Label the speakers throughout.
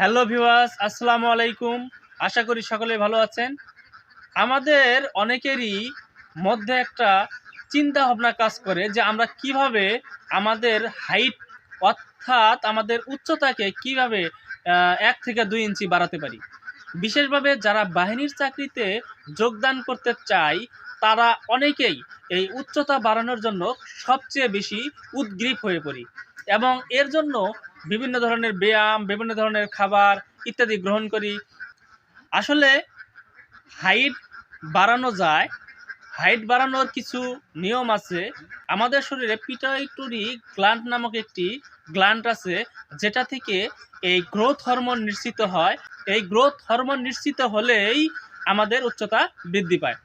Speaker 1: Hello ভিওয়াস আসসালামু আলাইকুম। আশা করি সকলে ভালো আছেন। আমাদের অনেকেরই মধ্যে একটা চিন্তা ভাবনা কাজ করে যে আমরা কীভাবে আমাদের হাইট অর্থাৎ আমাদের উচ্চতাকে কীভাবে এক থেকে দুই ইঞ্চি বাড়াতে পারি। বিশেষভাবে যারা বাহিনীর চাকরিতে যোগদান করতে চায় তারা অনেকেই এই উচ্চতা বাড়ানোর জন্য সবচেয়ে বেশি উদ্গ্রীব হয়ে পড়ি। এবং এর জন্য বিভিন্ন ধরনের ব্যায়াম, বিভিন্ন ধরনের খাবার ইত্যাদি গ্রহণ করি। আসলে হাইট বাড়ানো যায়। হাইট বাড়ানোর কিছু নিয়ম আছে। আমাদের শরীরে পিটাইটুরি গ্ল্যান্ড নামক একটি গ্ল্যান্ড আছে, যেটা থেকে এই গ্রোথ হরমোন নিশ্চিত হয়। এই গ্রোথ হরমোন নিশ্চিত হলেই আমাদের উচ্চতা বৃদ্ধি পায়।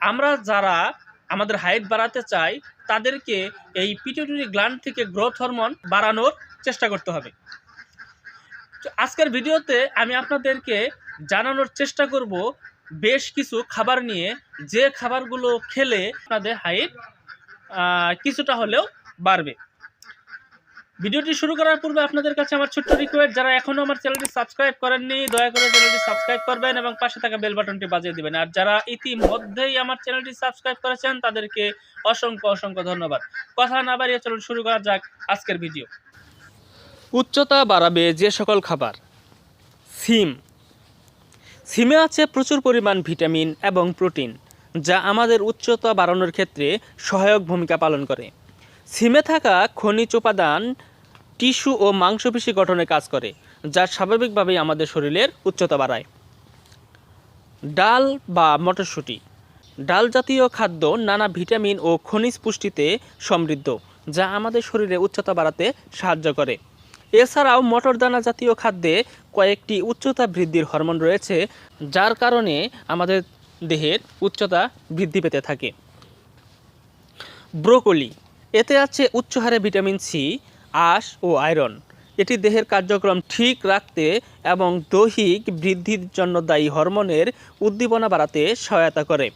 Speaker 1: আমরা যারা আমাদের হাইট বাড়াতে চাই, তাদেরকে এই পিটুইটারি গ্ল্যান্ড থেকে গ্রোথ হরমোন বাড়ানোর চেষ্টা করতে হবে। আজকের ভিডিওতে আমি আপনাদেরকে জানানোর চেষ্টা করব বেশ কিছু খাবার নিয়ে। যে খাবারগুলো খেলে আপনাদের হাইট কিছুটা হলেও বাড়বে। ভিডিওটি শুরু করার পূর্বে আপনাদের কাছে আমার ছোট্ট রিকোয়েস্ট যারা এখনও আমার চ্যানেলটি সাবস্ক্রাইব করেননি, দয়া করে চ্যানেলটি সাবস্ক্রাইব করবেন এবং পাশে থাকা বেল বাটনটি বাজিয়ে দিবেন। আর যারা ইতিমধ্যেই আমার চ্যানেলটি সাবস্ক্রাইব করেছেন, তাদেরকে অসংখ্য অসংখ্য ধন্যবাদ। কথা না বাড়িয়ে চলুন শুরু করা যাক আজকের ভিডিও উচ্চতা বাড়াবে যে সকল খাবার। সিম। সিমে আছে প্রচুর পরিমাণ ভিটামিন এবং প্রোটিন, যা আমাদের উচ্চতা বাড়ানোর ক্ষেত্রে সহায়ক ভূমিকা পালন করে। সিমে থাকা খনিজ উপাদান, টিস্যু ও মাংসপেশি গঠনে কাজ করে, যা স্বাভাবিকভাবেই আমাদের শরীরের উচ্চতা বাড়ায়। ডাল বা মটরশুঁটি। ডাল জাতীয় খাদ্য নানা ভিটামিন ও খনিজ পুষ্টিতে সমৃদ্ধ, যা আমাদের শরীরে উচ্চতা বাড়াতে সাহায্য করে। এছাড়াও মটর দানা জাতীয় খাদ্যে কয়েকটি উচ্চতা বৃদ্ধির হরমোন রয়েছে, যার কারণে আমাদের দেহের উচ্চতা বৃদ্ধি পেতে থাকে। ব্রোকলি, এতে আছে উচ্চ হারে ভিটামিন সি, আঁশ ও আয়রন। এটি দেহের কার্যক্রম ঠিক রাখতে এবং দৈহিক বৃদ্ধির জন্য দায়ী হরমোনের উদ্দীপনা বাড়াতে সহায়তা করে।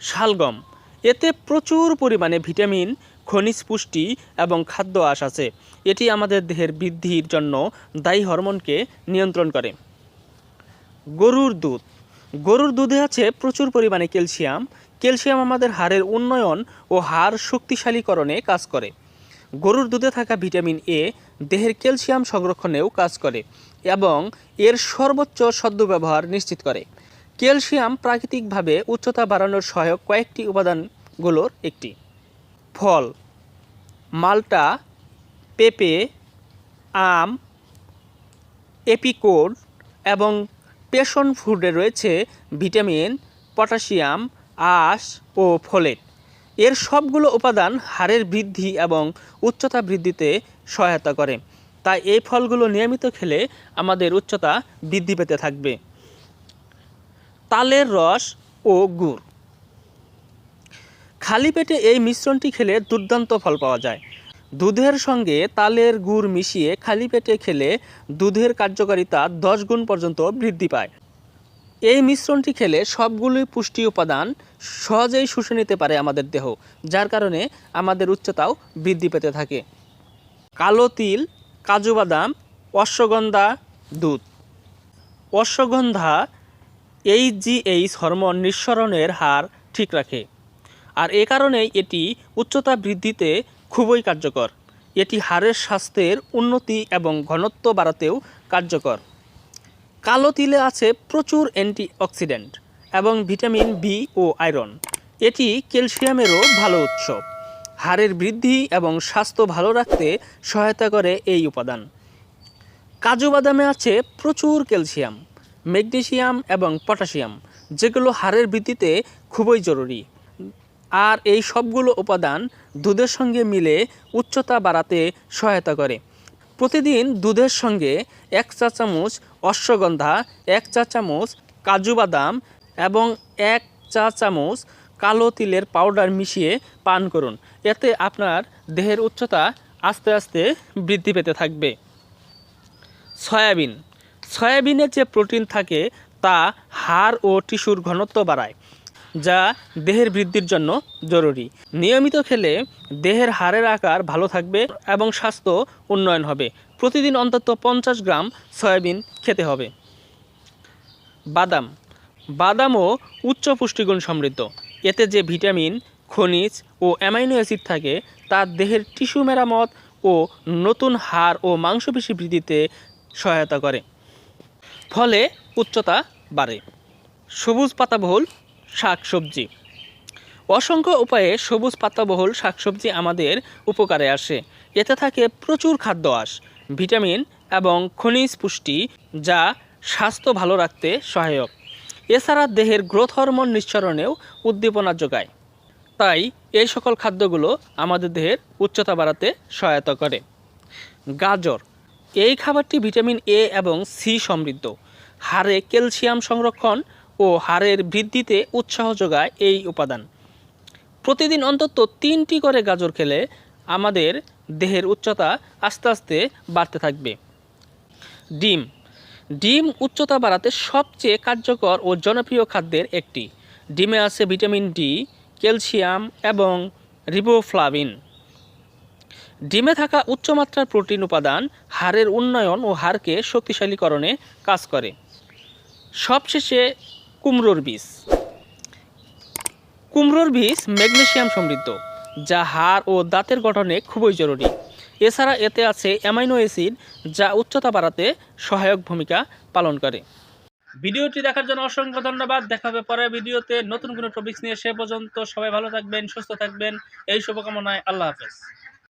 Speaker 1: শালগম, এতে প্রচুর পরিমাণে ভিটামিন খনিজ পুষ্টি এবং খাদ্য আঁশ আছে। এটি আমাদের দেহের বৃদ্ধির জন্য দায়ী হরমোনকে নিয়ন্ত্রণ করে। গরুর দুধ। গরুর দুধে আছে প্রচুর পরিমাণে ক্যালসিয়াম। ক্যালসিয়াম আমাদের হাড়ের উন্নয়ন ও হাড় শক্তিশালীকরণে কাজ করে। গরুর দুধে থাকা ভিটামিন এ দেহের ক্যালসিয়াম সংরক্ষণেও কাজ করে এবং এর সর্বোচ্চ সদ্ব্যবহার নিশ্চিত করে। ক্যালসিয়াম প্রাকৃতিকভাবে উচ্চতা বাড়ানোর সহায়ক কয়েকটি উপাদানগুলোর একটি। ফল। মাল্টা, পেঁপে, আম এপিকোড এবং পেশন ফুডে রয়েছে ভিটামিন, পটাশিয়াম, আঁশ ও ফোলেট। এর সবগুলো উপাদান হাড়ের বৃদ্ধি এবং উচ্চতা বৃদ্ধিতে সহায়তা করে। তাই এই ফলগুলো নিয়মিত খেলে আমাদের উচ্চতা বৃদ্ধি পেতে থাকবে। তালের রস ও গুড়। খালি পেটে এই মিশ্রণটি খেলে দুর্দান্ত ফল পাওয়া যায়। দুধের সঙ্গে তালের গুড় মিশিয়ে খালি পেটে খেলে দুধের কার্যকারিতা দশ গুণ পর্যন্ত বৃদ্ধি পায়। এই মিশ্রণটি খেলে সবগুলোই পুষ্টি উপাদান সহজেই শুষে নিতে পারে আমাদের দেহ, যার কারণে আমাদের উচ্চতাও বৃদ্ধি পেতে থাকে। কালো তিল, কাজু বাদাম, অশ্বগন্ধা দুধ। অশ্বগন্ধা এইচজিএইচ হরমোন নিঃসরণের হার ঠিক রাখে। আর এ কারণেই এটি উচ্চতা বৃদ্ধিতে খুবই কার্যকর। এটি হাড়ের স্বাস্থ্যের উন্নতি এবং ঘনত্ব বাড়াতেও কার্যকর। কালো তিলে আছে প্রচুর অ্যান্টিঅক্সিডেন্ট এবং ভিটামিন বি ও আয়রন। এটি ক্যালসিয়ামেরও ভালো উৎস। হাড়ের বৃদ্ধি এবং স্বাস্থ্য ভালো রাখতে সহায়তা করে এই উপাদান। কাজু বাদামে আছে প্রচুর ক্যালসিয়াম, ম্যাগনেসিয়াম এবং পটাশিয়াম যেগুলো হাড়ের বৃদ্ধিতে খুবই জরুরি। আর এই সবগুলো উপাদান দুধের সঙ্গে মিলে উচ্চতা বাড়াতে সহায়তা করে। প্রতিদিন দুধের সঙ্গে এক চা চামচ অশ্বগন্ধা, এক চা চামচ কাজু বাদাম এবং এক চা চামচ কালো তিলের পাউডার মিশিয়ে পান করুন। এতে আপনার দেহের উচ্চতা আস্তে আস্তে বৃদ্ধি পেতে থাকবে। সয়াবিন। সয়াবিনে যে প্রোটিন থাকে তা হাড় ও টিস্যুর ঘনত্ব বাড়ায়। যা দেহের বৃদ্ধির জন্য জরুরি। নিয়মিত খেলে দেহের হাড়ের আকার ভালো থাকবে এবং স্বাস্থ্য উন্নয়ন হবে। প্রতিদিন অন্তত পঞ্চাশ গ্রাম সয়াবিন খেতে হবে। বাদাম। বাদামও উচ্চ পুষ্টিগুণ সমৃদ্ধ। এতে যে ভিটামিন, খনিজ ও অ্যামাইনো অ্যাসিড থাকে, তা দেহের টিস্যু মেরামত ও নতুন হাড় ও মাংসপেশি বৃদ্ধিতে সহায়তা করে। ফলে উচ্চতা বাড়ে। সবুজ পাতাবহুল শাকসবজি। অসংখ্য উপায়ে সবুজ পাতাবহুল শাকসবজি আমাদের উপকারে আসে। এতে থাকে প্রচুর খাদ্য আঁশ, ভিটামিন এবং খনিজ পুষ্টি যা স্বাস্থ্য ভালো রাখতে সহায়ক। এছাড়া দেহের গ্রোথ হরমোন নিঃসরণেও উদ্দীপনা যোগায়। তাই এই সকল খাদ্যগুলো আমাদের দেহের উচ্চতা বাড়াতে সহায়তা করে। গাজর, এই খাবারটি ভিটামিন এ এবং সি সমৃদ্ধ। হাড়ে ক্যালসিয়াম সংরক্ষণ ও হাড়ের বৃদ্ধিতে উৎসাহ যোগায় এই উপাদান। প্রতিদিন অন্তত তিনটি করে গাজর খেলে আমাদের দেহের উচ্চতা আস্তে আস্তে বাড়তে থাকবে। ডিম। ডিম উচ্চতা বাড়াতে সবচেয়ে কার্যকর ও জনপ্রিয় খাদ্যের একটি। ডিমে আছে ভিটামিন ডি, ক্যালসিয়াম এবং রিবোফ্লাভিন। ডিমে থাকা উচ্চমাত্রার প্রোটিন উপাদান হাড়ের উন্নয়ন ও হাড়কে শক্তিশালীকরণে কাজ করে। সবশেষে কুমড়োর বীজ। কুমড়োর বীজ ম্যাগনেসিয়াম সমৃদ্ধ, যা হাড় ও দাঁতের গঠনে খুবই জরুরি। এছাড়া এতে আছে অ্যামাইনো অ্যাসিড যা উচ্চতা বাড়াতে সহায়ক ভূমিকা পালন করে। ভিডিওটি দেখার জন্য অসংখ্য ধন্যবাদ। দেখা হবে পরের ভিডিওতে। নতুন কোনো টপিকস নিয়ে সে পর্যন্ত সবাই ভালো থাকবেন, সুস্থ থাকবেন। এই শুভকামনায় আল্লাহ হাফেজ।